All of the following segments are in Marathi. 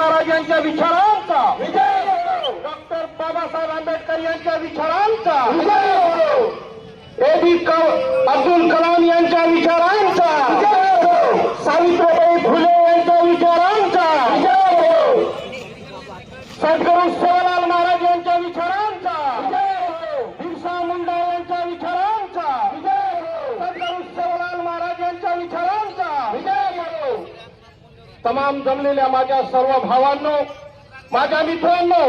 यांच्या विचारांचा. डॉक्टर बाबासाहेब आंबेडकर यांच्या विचारांचा. ए बी अब्दुल कलाम यांच्या विचारांचा. सावित्रीबाई फुले यांच्या विचारांचा. सद्गुरू सेवालाल महाराज यांच्या विचारांचा. बिरसा मुंडा यांच्या विचारांचा. सद्गुरू सेवालाल महाराज यांच्या विचारांचा. तमाम जमलेल्या माझ्या सर्व भावांनो माझ्या मित्रांनो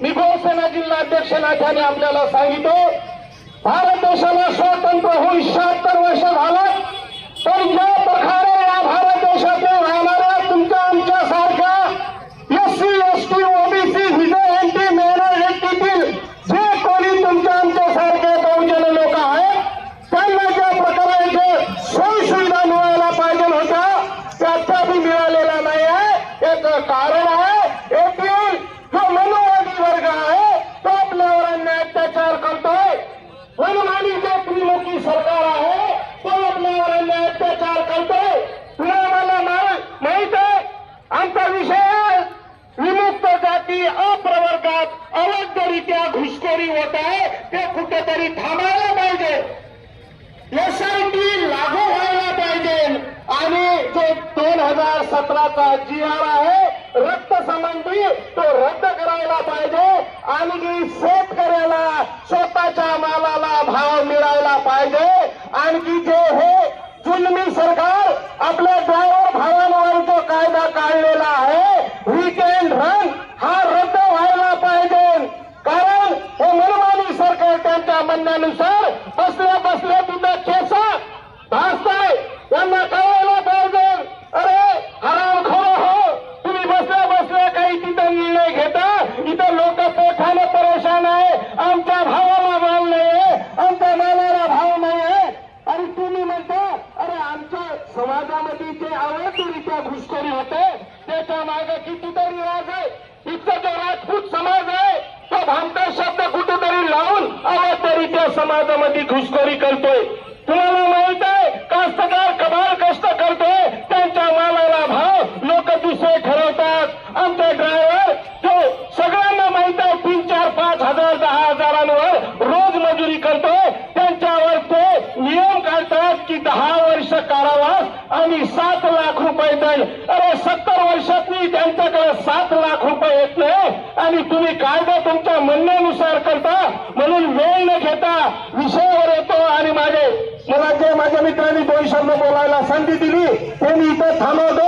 मी गोसेना जिल्हा अध्यक्ष नाथ्याने आपल्याला सांगितो भारत देशाला स्वातंत्र्य होऊन शहात्तर वर्ष विषय विमुक्त जाती अप्रवर्गात अवैधरित्या घुसखोरी होत आहे ते कुठेतरी थांबायला पाहिजे. एसआयटी लागू व्हायला पाहिजे. आणि जो दोन हजार सतराचा जी आर आहे रक्त संबंधी तो रद्द करायला पाहिजे. आणखी शेतकऱ्याला स्वतःच्या मालाला भाव मिळायला पाहिजे. आणखी जे हे जुलमी सरकार आपल्या ड्रायव्हर भावांवर जो कायदा काढलेला आहे वीकेंड रन हा रद्द व्हायला पाहिजे कारण हे मनमानी सरकार त्यांच्या म्हणण्यानुसार बसल्या बसल्या तिथं केसा भासताय त्यांना कळायला पाहिजे अरे हरामखोर हो तुम्ही बसल्या बसल्या काही तिथं निर्णय घेता इथं लोक पोटाने परेशान आहे आमच्या भावाला माल नाही आहे आमच्या मालाला भाव नाही आहे आणि तुम्ही म्हणता अरे आमच्या समाजामध्ये जे अवैधरित्या घुसखोरी होते त्याच्यामागे कितीतरी राज आहे. इथं जो राजपूत समाज आहे तो भामटा शब्द कुठेतरी लावून अवैधरित्या समाजामध्ये घुसखोरी करतोय. तुम्हाला माहीत आहे कास्तकार कबाल कष्ट करतोय त्यांच्या मालाला भाव लोक दुसरे ठरवतात. आमचे ड्रायव्हर जो सगळ्यांना माहीत आहे तीन चार पाच हजार दहा हजारांवर रोज मजुरी करतोय. त्यांच्यावर ते नियम काढतात की दहा वर्ष कारावास आणि सात लाख रुपये दंड अरे सत्तर वर्षातली त्यांच्याकडे सात लाख रुपये येत नाही आणि तुम्ही कायदा तुमच्या म्हणण्यानुसार करता म्हणून वेळ न घेता विषयावर येतो आणि माझे मला जे माझ्या मित्रांनी दोन शब्द बोलायला संधी दिली ते मी इथं थांबवतो.